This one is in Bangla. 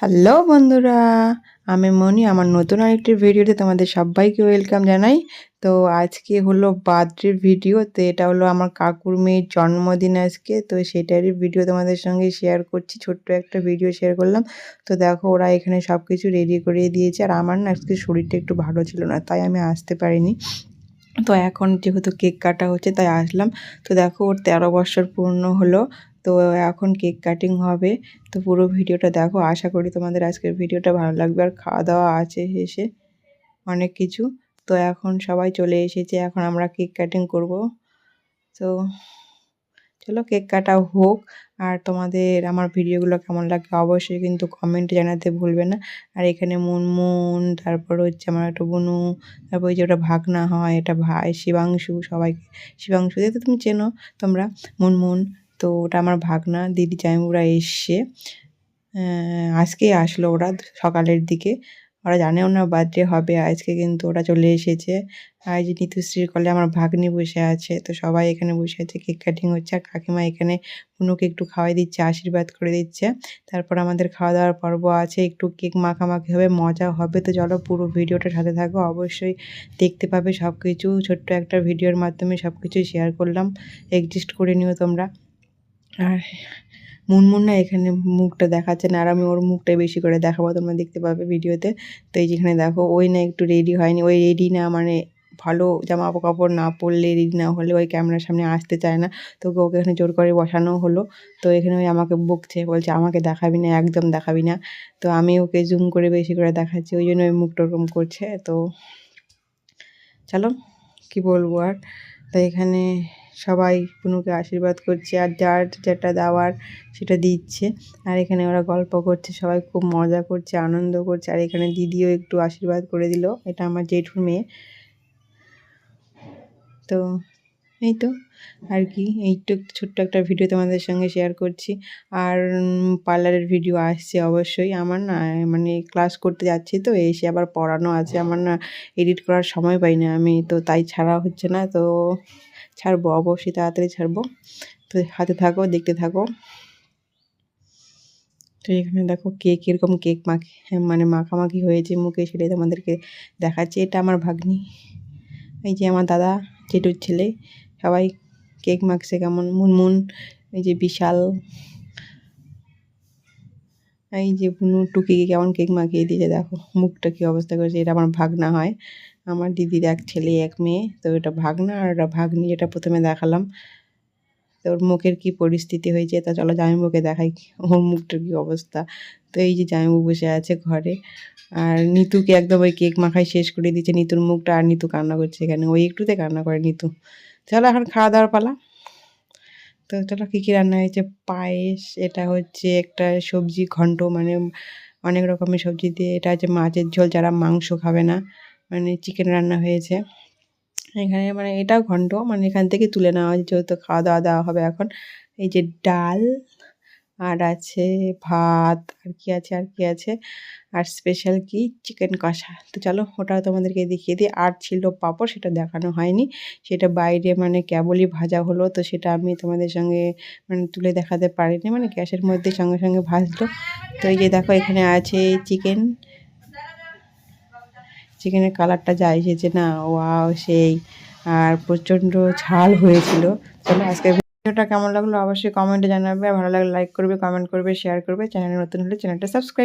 হ্যালো বন্ধুরা, আমি মনি, আমার নতুন আরেকটি ভিডিওতে তোমাদের সবাইকে ওয়েলকাম জানাই। তো আজকে হলো বার্থডে ভিডিও, তো এটা হলো আমার কাকুর মেয়ের জন্মদিন আজকে, তো সেটারই ভিডিও তোমাদের সঙ্গে শেয়ার করছি, ছোট্ট একটা ভিডিও শেয়ার করলাম। তো দেখো, ওরা এখানে সব কিছু রেডি করিয়ে দিয়েছে, আর আমার না আজকে শরীরটা একটু ভালো ছিল না, তাই আমি আসতে পারিনি। তো এখন যেহেতু কেক কাটা হচ্ছে, তাই আসলাম। তো দেখো, ওর তেরো বছর পূর্ণ হলো তো এখন কেক কাটিং হবে। তো পুরো ভিডিওটা দেখো। আশা করি তোমাদের আজকের ভিডিওটা ভালো লাগবে। আর খাওয়া দাওয়া আছে এসে অনেক কিছু। তো এখন সবাই চলে এসেছে। এখন আমরা কেক কাটিং করব। তো চলো কেক কাটা হোক। আর তোমাদের আমার ভিডিওগুলো কেমন লাগে অবশ্যই কিন্তু কমেন্টে জানাতে ভুলবে না। আর এখানে মুনমুন, তারপর হচ্ছে আমার একটা বনু, তারপর ওই যে ওটা ভাগনা হয়, এটা ভাই, শিবাংশু সবাইকে। শিবাংশু দিয়ে তো তুমি চেনো তোমরা। মুনমুন তো ওটা আমার ভাগনা, দিদি জামাইবুরা এসছে। আজকেই আসলো ওরা সকালের দিকে। ওরা জানেও না বার্থডে হবে, আজকে কিন্তু ওরা চলে এসেছে। আর যে নিতুশ্রীর কলে আমার ভাগ্নি বসে আছে, তো সবাই এখানে বসে আছে। কেক কাটিং হচ্ছে, আর কাকিমা এখানে পুনুকে একটু খাওয়াই দিচ্ছে, আশীর্বাদ করে দিচ্ছে। তারপর আমাদের খাওয়া দাওয়ার পর্ব আছে, একটু কেক মাখামাখি হবে, মজা হবে। তো চলো পুরো ভিডিওটা সাথে থাকো, অবশ্যই দেখতে পাবে সব কিছু ছোট্ট একটা ভিডিওর মাধ্যমে সব কিছু শেয়ার করলাম। এক্সিস্ট করে নিও তোমরা। আর মুনমুন না এখানে মুখটা দেখাচ্ছে না, আর আমি ওর মুখটাই বেশি করে দেখাবো, তোমরা দেখতে পাবে ভিডিওতে। তো এই যেখানে দেখো, ওই না একটু রেডি হয়নি, ওই রেডি না মানে ভালো জামা কাপড় না পরলে রেডি না হলে ওই ক্যামেরার সামনে আসতে চায় না। তো ওকে এখানে জোর করে বসানো হলো। তো এখানে ওই আমাকে বকছে, বলছে, আমাকে দেখাবি না, একদম দেখাবি না। তো আমি ওকে জুম করে বেশি করে দেখাচ্ছি, ওই জন্য ওই মুখটা ওরকম করছে। তো চলো, কি বলব আর? তো এখানে সবাই পুনুকে আশীর্বাদ করছে আর যার যেটা দেওয়ার সেটা দিচ্ছে। আর এখানে ওরা গল্প করছে, সবাই খুব মজা করছে, আনন্দ করছে। আর এখানে দিদিও একটু আশীর্বাদ করে দিল, এটা আমার জেঠুর মেয়ে। তো এই তো আর কি এইটু ছোট্ট একটা ভিডিও তোমাদের সঙ্গে শেয়ার করছি। আর পার্লারের ভিডিও আসছে অবশ্যই আমার না মানে ক্লাস করতে যাচ্ছি তো, এসে আবার পড়ানো আছে। আমার না এডিট করার সময় পাই না আমি, তো তাই ছাড়া হচ্ছে না, তো ছাড়বো, অবশ্যই তাড়াতাড়ি ছাড়বো। তো হাতে থাকো, দেখতে থাকো। তো এখানে দেখো কেক এরকম কেক মাখি মানে মাখামাখি হয়েছে মুখে, সেটাই তোমাদেরকে দেখাচ্ছি। এটা আমার ভাগ্নি, এই যে আমার দাদা, জেঠুর ছেলে। সবাই কেক মাখছে কেমন? মুনমুন, এই যে বিশাল। এই যে বুনু, টুকিকে কেমন কেক মাখিয়ে দিয়েছে, দেখো। মুখটা কী অবস্থা করেছে, এটা আমার ভাগনা হয়। আমার দিদির এক ছেলে, এক মেয়ে, তো এটা ভাগনা আর ওটা ভাগ্নি যেটা প্রথমে দেখালাম। তো ওর মুখের কী পরিস্থিতি হয়েছে, তা চলো জামাইবাবুকে দেখাই, ওর মুখটার কী অবস্থা। তো এই যে জামাইবাবু বসে আছে ঘরে, আর নিতুকে একদম ওই কেক মাখাই শেষ করে দিচ্ছে নিতুর মুখটা, আর নিতু কান্না করছে এখানে। ওই একটুতে কান্না করে নিতু। চলো এখন খাওয়া দাওয়ার পালা। তো চলো কী কী রান্না হয়েছে? পায়েস, এটা হচ্ছে একটা সবজি ঘন্ট মানে অনেক রকমের সবজি দিয়ে। এটা হচ্ছে মাছের ঝোল, যারা মাংস খাবে না মানে চিকেন রান্না হয়েছে। এখানে মানে এটাও ঘন্ট মানে এখান থেকে তুলে নেওয়া হয়েছে, যেহেতু খাওয়া দাওয়া দেওয়া হবে এখন। এই যে ডাল আর আছে ভাত, আর কি আছে, আর কি আছে, আর স্পেশাল কি? চিকেন কষা। তো চলো ওটাও তোমাদেরকে দেখিয়ে দিই। আর ছিল পাঁপড়, সেটা দেখানো হয়নি। সেটা বাইরে মানে কেবলই ভাজা হলো, তো সেটা আমি তোমাদের সঙ্গে মানে তুলে দেখাতে পারিনি। মানে গ্যাসের মধ্যে সঙ্গে সঙ্গে ভাজলো। তো এই যে দেখো, এখানে আছে চিকেন চিকেনের কালারটা যা এসেছে না? ওয়াও সেই। আর প্রচণ্ড ঝাল হয়েছিল। চলো আজকে ভিডিওটা কেমন লাগল অবশ্যই কমেন্টে জানাবে, ভালো লাগলে লাইক করবে কমেন্ট করবে শেয়ার করবে চ্যানেলে নতুন হলে চ্যানেলটা সাবস্ক্রাইব